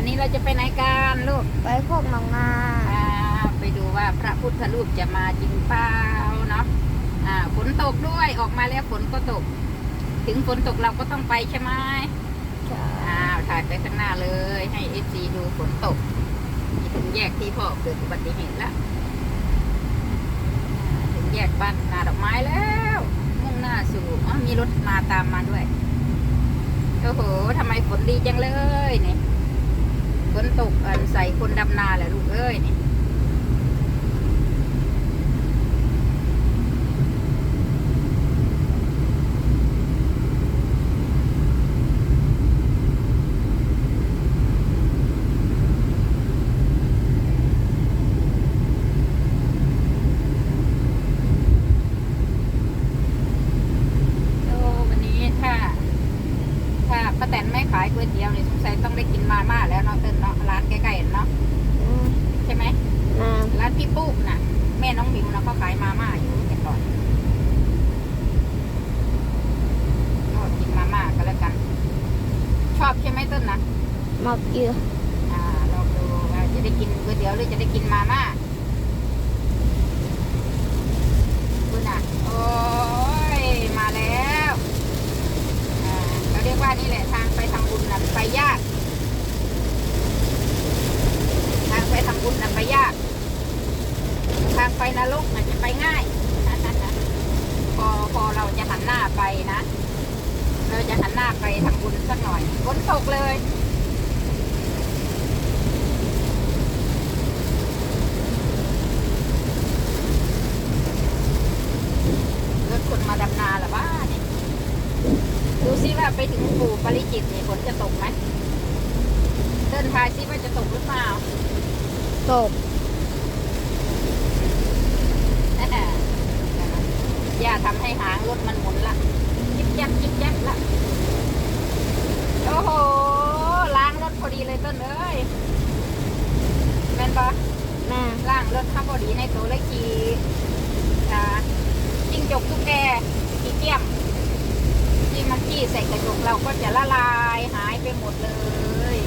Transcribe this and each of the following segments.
วันนี้เราจะไปไหนกันลูก ไปพวกหนองนาอ่าไปดูว่าพระพุทธรูปจะมาจริงเปล่าเนาะอ่าฝนตกด้วยออกมาแล้วฝนก็ตก ถึงฝนตกเราก็ต้องไปใช่ไหมอ้าวถ่ายไปข้างหน้าเลย ให้เอซีดูฝนตกนี่ถึงแยกที่พ่อเกิดอุบัติเหตุแล้วอ่าถึงแยกบ้านนาดอกไม้แล้ว มุ่งหน้าสู่อ๋อมีรถมาตามมาด้วยโอ้โหทำไมฝนดีจังเลยเนี่ย ฝนตกอันใส่คนดำนาแหละลูกเอ้ยนี่ โอ้วันนี้ถ้า ถ้า ป้าแตนไม่ขายก๋วยเตี๋ยวเนี่ยสงสัยต้องได้กินมาม่าแล้วเนาะเต้นเนาะร้านใกล้ๆเนาะอืมใช่ไหมนาร้านพี่ปุ๊กน่ะ แม่น้องหมิวนะเขาขายมาม่าอยู่แต่ก่อนก็กินมาม่ากันแล้วกัน ชอบใช่ไหมต้นนะหมอกอยู่อ่าลองดูว่าจะได้กินก๋วยเตี๋ยวหรือจะได้กินมาม่าดูน่ะ โอ้ย มาแล้วอ่าเราเรียกว่านี่แหละทางไปทำบุญนะไปยาก ทางไปทำบุญนะไปยาก ทางไป นรกน่ะจะไปง่ายพอพอเราจะหันหน้าไปนะ เราจะหันหน้าไปทำบุญสักหน่อยฝนตกเลยรถคนมาดำนาหรือบ้าเนี่ยดูซิว่าไปถึงปู่ปริจิตเนี่ยฝนจะตกไหมเดินทายซิว่าจะตกหรือเปล่า ตก ย่าทำให้หางรถมันหมุนละยิบยับยิบยับละโอ้โหล้างรถพอดีเลยต้นเอ้ยแม่นปะนาล้างรถข้าพอดีในตัวเลยขี่อ่าจิ้งจกตุ๊กแกขี่เกี้ยมที่มันขี้ใส่กระจกเราก็จะละลายหายไปหมดเลย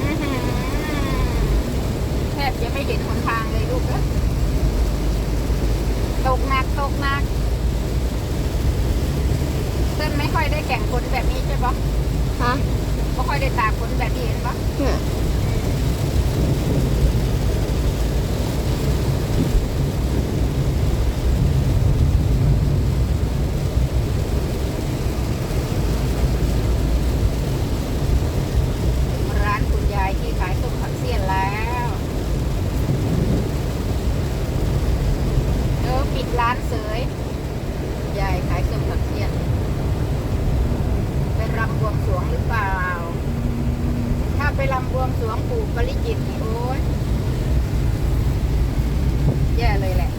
อื้อหือแทบจะไม่เห็นหนทางเลยลูกเอ้ย ตกหนักตกหนักเต้นไม่ค่อยได้แข่งฝนแบบนี้ใช่ปะฮะไม่ค่อยได้ตากฝนแบบนี้เห็นปะเนี่ย ร้านคุณยายที่ขายส้มผักเสี้ยนแล้วเออปิดร้านเสยยายขายส้มผักเสี้ยนไปรำบวงสรวงหรือเปล่า ถ้า ไปลำบวงสรวงปู่ปริจิตนี่โอ้ยแย่เลยแหละ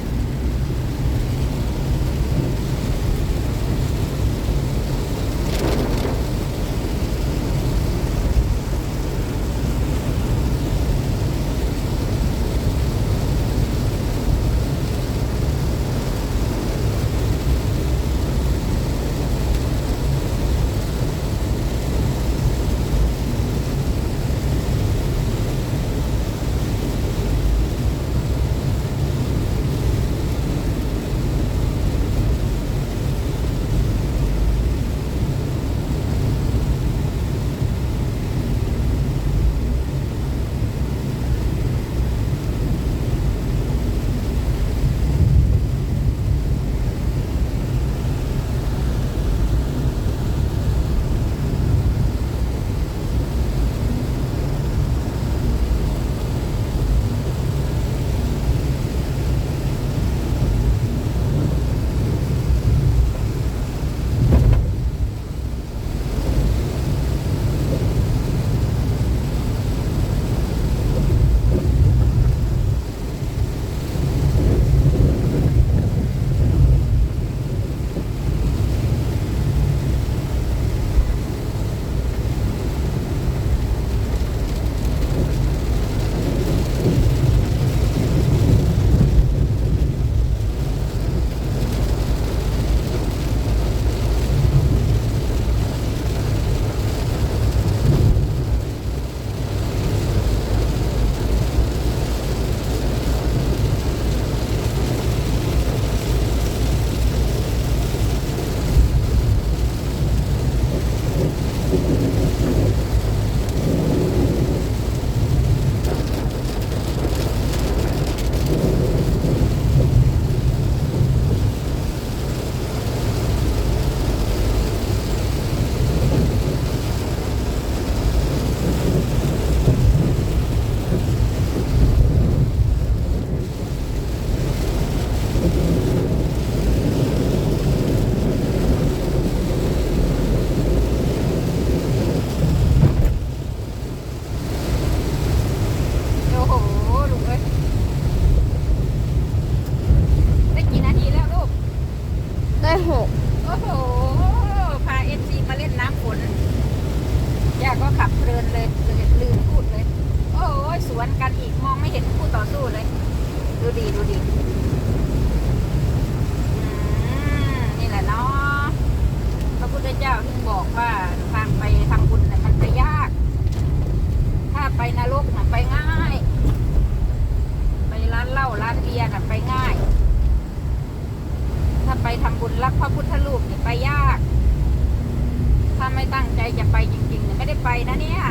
จริงๆไม่ได้ไปนะเนี่ย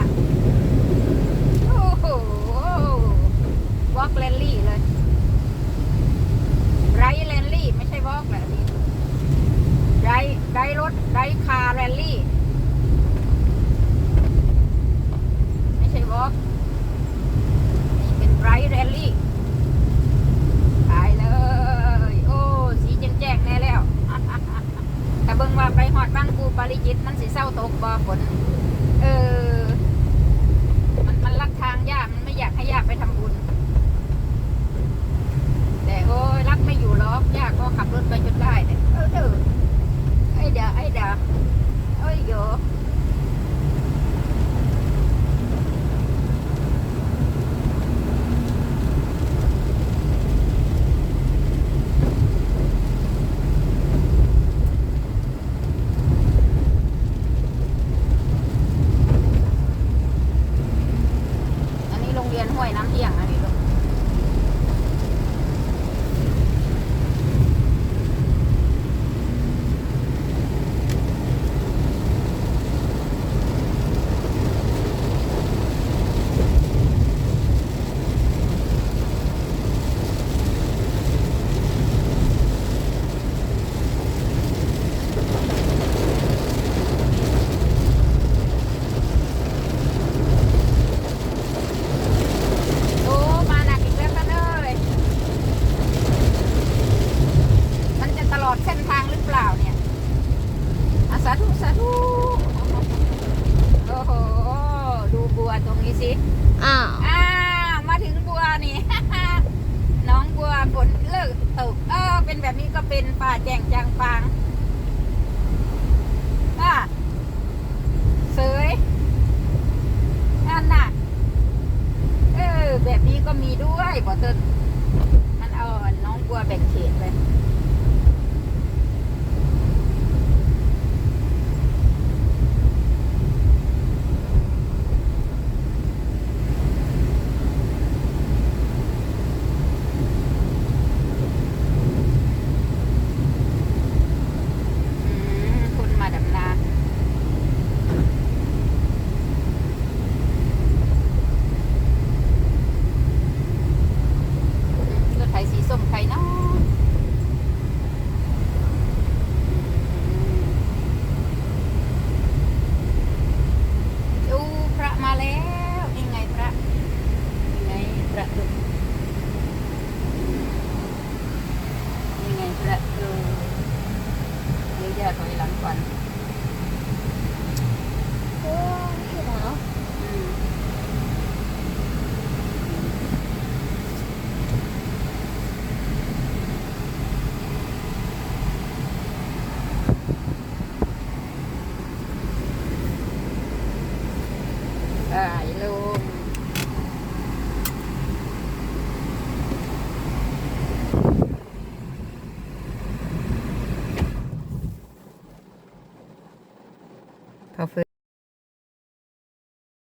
โอ้โหวอล์กเลนลี่เลยไรเลนลี่ไม่ใช่วอล์กแหละนี่ไรไรรถไรคาร์เลนลี่ ไม่ใช่วอล์ก one.